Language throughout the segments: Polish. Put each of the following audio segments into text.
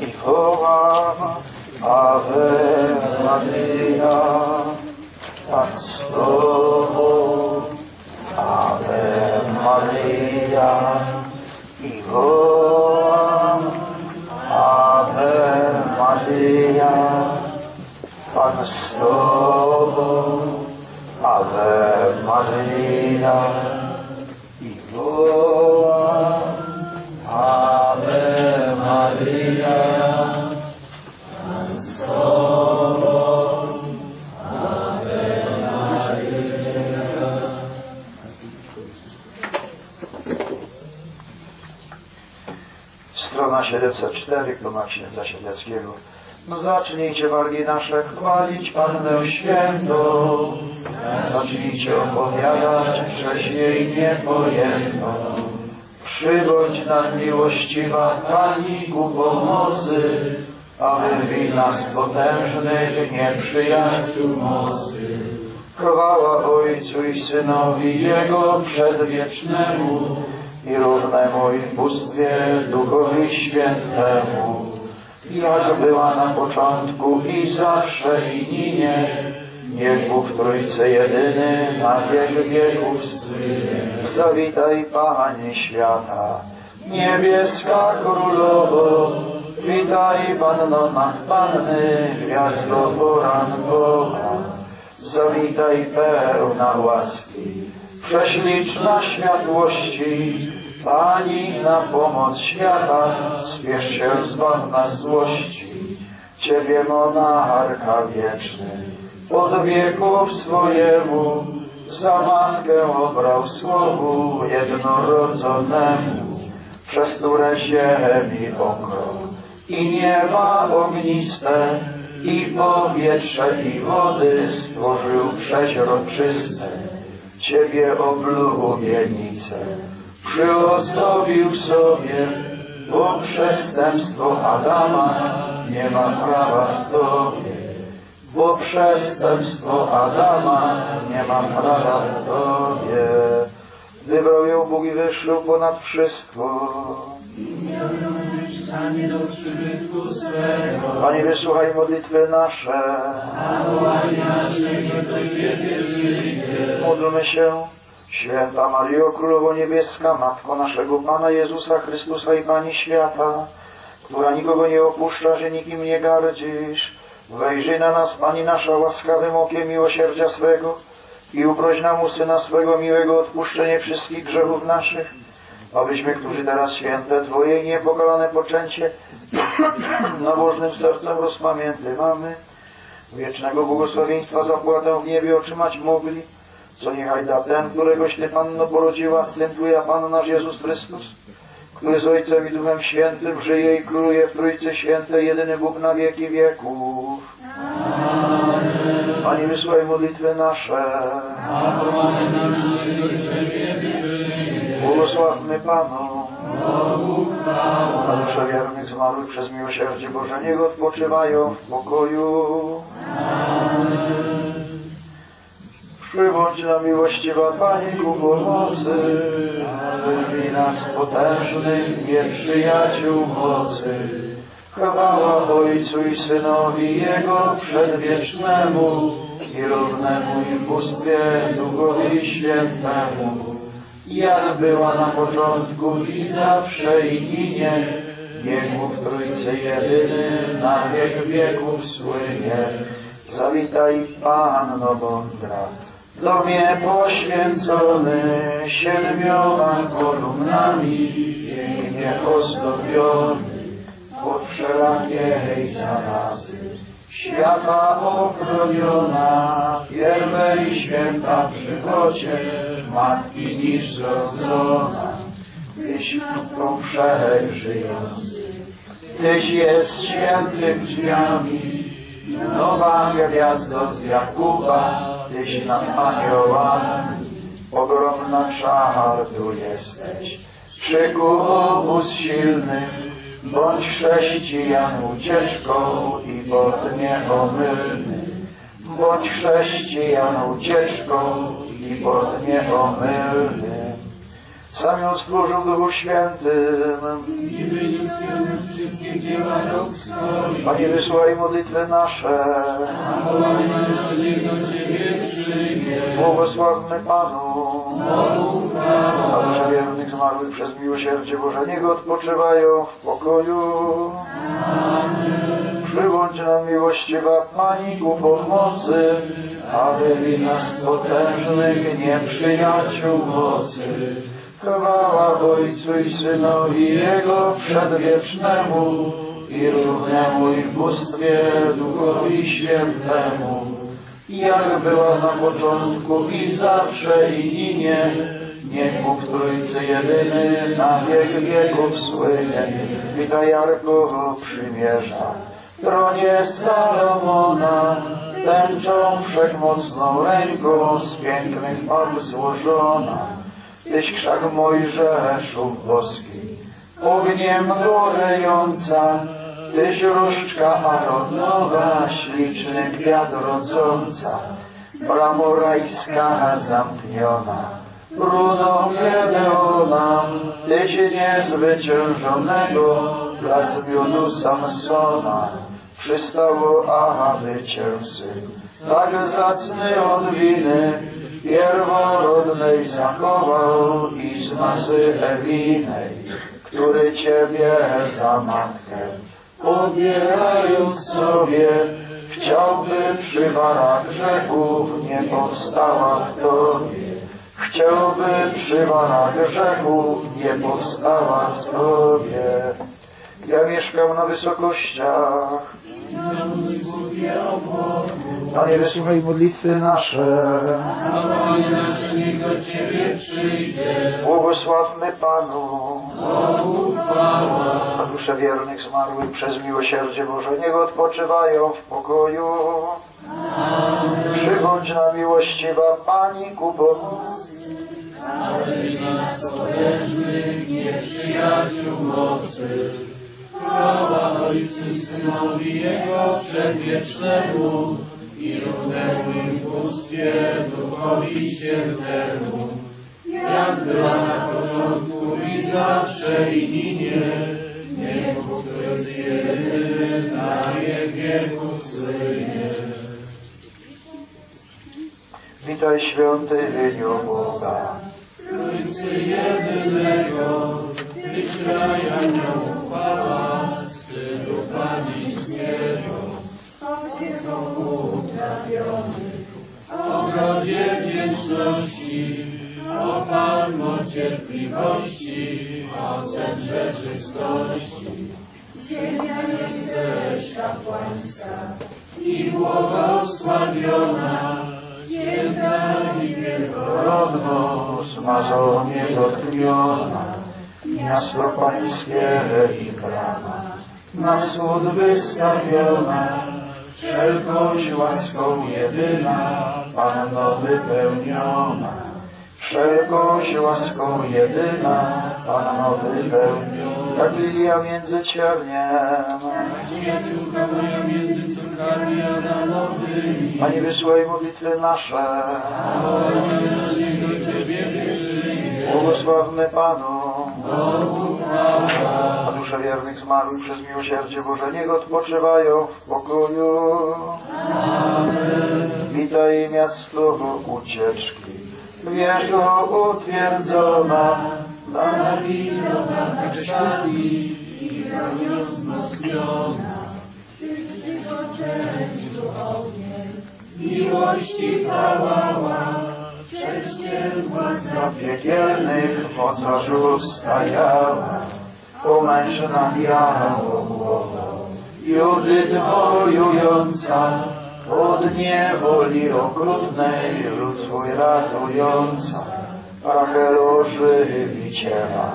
i wołam Ave Maria, Pan z Tobą, Ave Maria, i wołam Ave Maria, Pan z Tobą, Ave Maria, i Strona 704, Tomak Księdza Siedleckiego. No zacznijcie wargi nasze chwalić Pannę Świętą. Zacznijcie opowiadać przez jej niepojętą. Przybądź nam miłościwa Pani ku pomocy, aby w nas potężnych nieprzyjaciół mocy. Chwała Ojcu i Synowi Jego przedwiecznemu i równemu i bóstwie Duchowi Świętemu, jak była na początku i zawsze i ninie, niech Bóg Trójcy jedyny na wiek wieków. Zawitaj Panie świata, niebieska królowo, witaj Panno Panny, gwiazdo porankowa. Zawitaj pełna łaski, prześliczna światłości, Pani na pomoc świata, spiesz się zbaw nas złości. Ciebie monarcha wieczny, od wieków swojemu, za matkę obrał słowu jednorodzonemu, przez które ziemi okrąg i nieba ogniste, i powietrze i wody stworzył przeźroczyste. Ciebie oblubienicę przyozdobił sobie, bo przestępstwo Adama nie ma prawa w Tobie. Bo przestępstwo Adama nie ma prawa w Tobie. Wybrał ją Bóg i wyszł ponad wszystko. Panie, wysłuchaj modlitwy nasze. Módlmy się. Święta Mario, Królowo Niebieska, Matko naszego Pana Jezusa Chrystusa i Pani świata, która nikogo nie opuszcza, że nikim nie gardzisz. Wejrzyj na nas, Pani nasza, łaskawym okiem miłosierdzia swego i uproś nam u Syna swego miłego odpuszczenie wszystkich grzechów naszych, abyśmy, którzy teraz święte Twoje niepokalane poczęcie nabożnym sercem rozpamiętywamy, wiecznego błogosławieństwa zapłatę w niebie otrzymać mogli, co niechaj da ten, któregoś Ty Panno porodziła, Syn Twój, a Pan nasz Jezus Chrystus, który z Ojcem i Duchem Świętym żyje i króluje w Trójcy Świętej, jedyny Bóg na wieki wieków. Pani wysłaj modlitwy nasze. Błogosławmy Panu. A dusze wiernych zmarłych przez miłosierdzie Boże niech odpoczywają w pokoju. Przybądź na miłościwa Pani ku pomocy, aby nas potężnych nieprzyjaciół mocy. Chwała Ojcu i Synowi i Jego przedwiecznemu i równemu i w bóstwie Duchowi Świętemu, jak była na początku i zawsze i ginie, mu w Trójcy jedyny na wiek wieków słynie. Zawitaj Panno Bądra, domie poświęcony siedmioma kolumnami, pięknie ozdobiony od wszelakiej zarazy. Świata ochroniona, pierwej święta przychodzie, matki niż zrodzona, wszech żyjący. Tyś jest świętym drzwiami, nowa gwiazdo z Jakuba, Tyś nad aniołami, ogromna czardu jesteś. Przykuł obóz silny, bądź chrześcijan ucieczką i pod nieomylny. Bądź chrześcijan ucieczką i pod nieomylny. Sam ją stworzył w Duchu Świętym. Panie, wysłuchaj modlitwy nasze. Niech. Błogosławmy Panu. A wiernych zmarłych przez miłosierdzie Boże Niego odpoczywają w pokoju. Przybądź nam miłościwa Pani ku pomocy, aby nas potężnych nieprzyjaciół mocy. Chwała Ojcu i Synowi Jego przedwiecznemu i równemu i w bóstwie Duchowi Świętemu. Jak była na początku i zawsze i ninie, niech Bóg Trójcy jedyny na wiek wieków słynie. Witaj Jarko przymierza, tronie Salomona, tęczą wszechmocną ręką z pięknych fal złożona. Tyś krzak Mojżeszów boski, ogniem gorejąca, Tyś różdżka Aronowa, śliczny kwiat rodząca, bramo rajska zamkniona, runą Gedeona, Tyś niezwyciężonego, miodu Samsona, przystało, aby Cię syn, tak zacny od winy, pierworodnej zachował i z masy Ewinej, który Ciebie za matkę pobierając sobie, chciałby przywara grzechów nie powstała w Tobie. Chciałby przywara grzechów nie powstała w Tobie. Ja mieszkam na wysokościach. Panie, wysłuchaj modlitwy nasze. Do Ciebie przyjdzie. Błogosławmy Panu. A dusze wiernych zmarłych przez miłosierdzie Boże niech odpoczywają w pokoju. Przybądź na miłościwa Pani ku pomocy. Ale nas mocy. Chwała Ojcu Synowi Jego przedwiecznemu i równemu i w bóstwie Duchowi Świętemu. Jak była na początku i zawsze i ninie, niech Bóg jest jedyny na wiek wieków słynie. Witaj świątyniu Boga. Trójcy jedynego, Tyś kraj aniołów chwała, Ty ducha niskiego, utrapiony. W ogrodzie wdzięczności, o palmo cierpliwości, ocen rzeczywistości. Ziemia jesteś kapłańska i błogosławiona, święta i wielka. Rodno smażonie dotkniona, miasto pańskie i brama, na słod wystawiona, wszelkość łaską jedyna, Panno wypełniona. Wszelkość łaską jedyna, Panno wypełniona, jak lilia między cierniem. Panie, wysłaj modlitwy nasze. Błogosławmy Panu. A dusze wiernych zmarłych przez miłosierdzie Boże niech odpoczywają w pokoju. Witaj miasto ucieczki, wieżo utwierdzona, na Nawilona kasztani i ramion wzmocniona. Miłości chwała, przecież władza piekielnych mocarzów stajała, pomęczna białą głową, Judyt wojująca, od niewoli okrutnej lud swój ratująca, Rachelu żywiciela,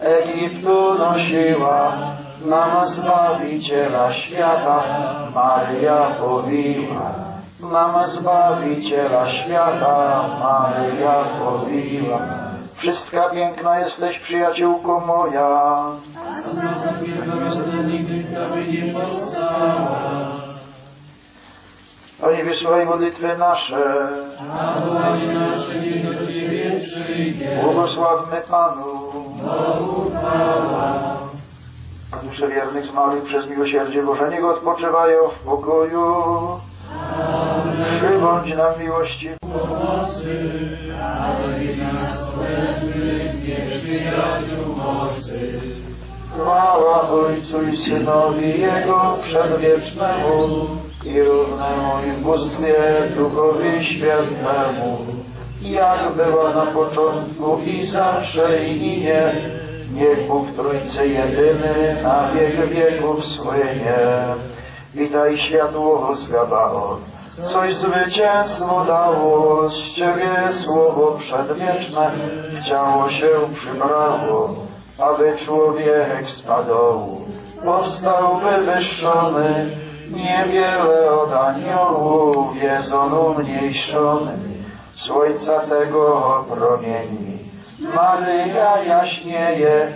Egiptu nosiła, nam Zbawiciela świata, Maria powiła. Nam Zbawiciela świata, Maria powiła. Wszystka piękna jesteś, przyjaciółko moja. Panie, wysłuchaj modlitwy nasze. Błogosławmy Panu. A dusze wiernych zmarłych przez miłosierdzie Boże niech odpoczywają w pokoju. Przybądź nam miłości. Pomocy, aby nas lecznych, nie przyjaciół mocy. Chwała Ojcu i Synowi Jego przedwiecznemu i równemu i w bóstwie Duchowi Świętemu, jak była na początku i zawsze i ninie, niech Bóg Trójcy jedyny na wiek wieków słynie. Witaj światło z Gabaon, coś zwycięstwo dało, z Ciebie słowo przedwieczne chciało się przybrało aby człowiek z padołu powstał wywyższony, niewiele od aniołów jest on umniejszony, słońca tego promieni. Maryja jaśnieje,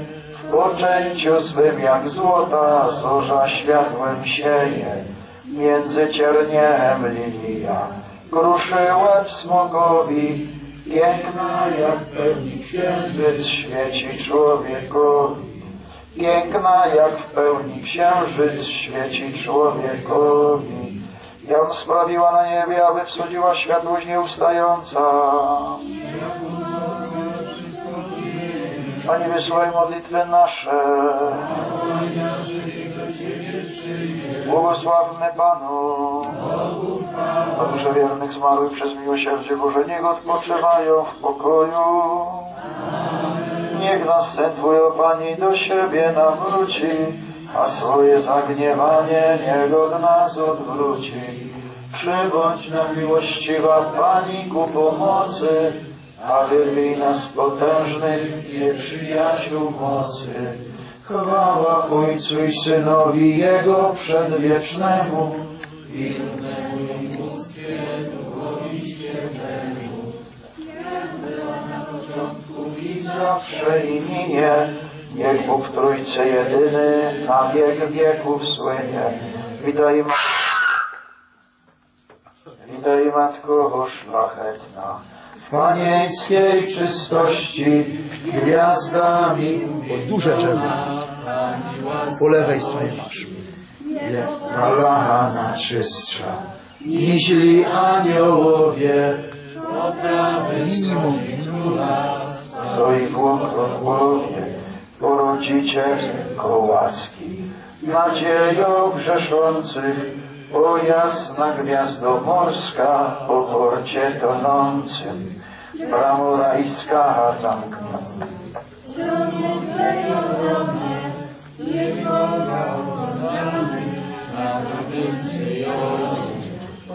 w poczęciu swym jak złota zorza światłem sieje, między cierniem lilia, kruszy łeb smogowi, piękna jak pełni księżyc świeci człowiekowi. Piękna jak w pełni księżyc świeci człowiekowi. Ją sprawiła na niebie, aby wschodziła światłość nieustająca. Panie, wysłuchaj modlitwy nasze. Błogosławmy Panu. Dusze wiernych zmarłych przez miłosierdzie Boże, niech odpoczywają w pokoju. Niech nas sen Twój, o Pani, do siebie nawróci, a swoje zagniewanie niech od nas odwróci. Przybądź miłościwa Pani ku pomocy, a wyrwij nas potężnych nieprzyjaciół mocy. Chwała Ojcu i Synowi Jego przedwiecznemu i innemu bóstwie Duchowi Świętemu. I zawsze i minie, niech Bóg Trójcy jedyny na wiek wieków słynie. Witaj, ma... Witaj Matko szlachetna, panieńskiej czystości gwiazdami duże drzewo. Po lewej stronie masz. Wielka lana czystsza, niźli aniołowie, Minimum. w głowie, porodziciel kołaski, nadzieją grzeszących, o jasna gwiazdo morska, po porcie tonącym, bramo rajska zamknięta.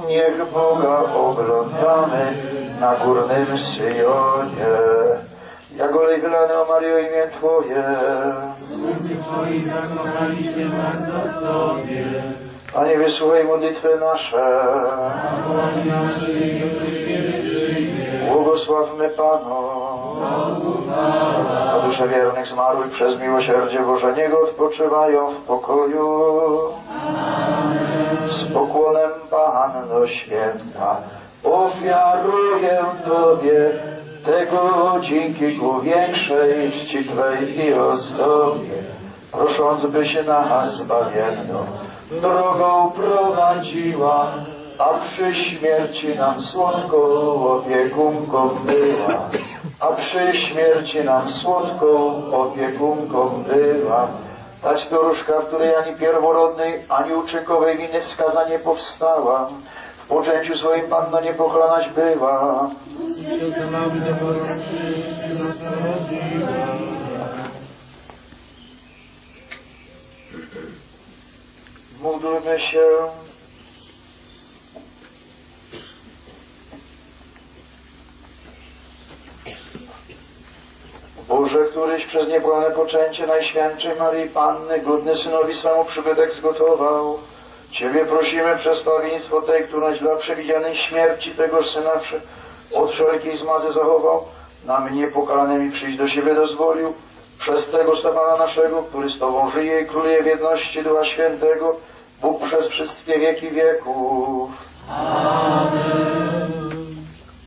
Niech Boga oglądamy na górnym Syjonie. Jak olej wylany o Mario imię Twoje. Twoi zakochaliście bardzo Tobie. Panie, wysłuchaj modlitwy nasze. Błogosławmy Panu. A dusze wiernych zmarłych przez miłosierdzie Boże Niego odpoczywają w pokoju. Z pokłonem Panno Święta ofiaruję Tobie tego dzięki ku większej czci Twej i ozdobie, prosząc byś nas zbawienną drogą prowadziła, a przy śmierci nam słodką opiekunką była, a przy śmierci nam słodką opiekunką była. Ta staruszka, w której ani pierworodnej, ani uczynkowej winy wskaza nie powstała, w poczęciu swoim Panno niepochlanaś była. Święta mamy do nas narodziła. Módlmy się. Boże, któryś przez niebłane poczęcie Najświętszej Maryi Panny, godny Synowi swemu przybytek zgotował. Ciebie prosimy przestawiennictwo tej, któraś dla przewidzianej śmierci tego Syna od wszelkiej zmazy zachował, nam niepokalanymi przyjść do siebie dozwolił, przez tego Stefana naszego, który z Tobą żyje i króluje w jedności Ducha Świętego, Bóg przez wszystkie wieki wieków. Amen.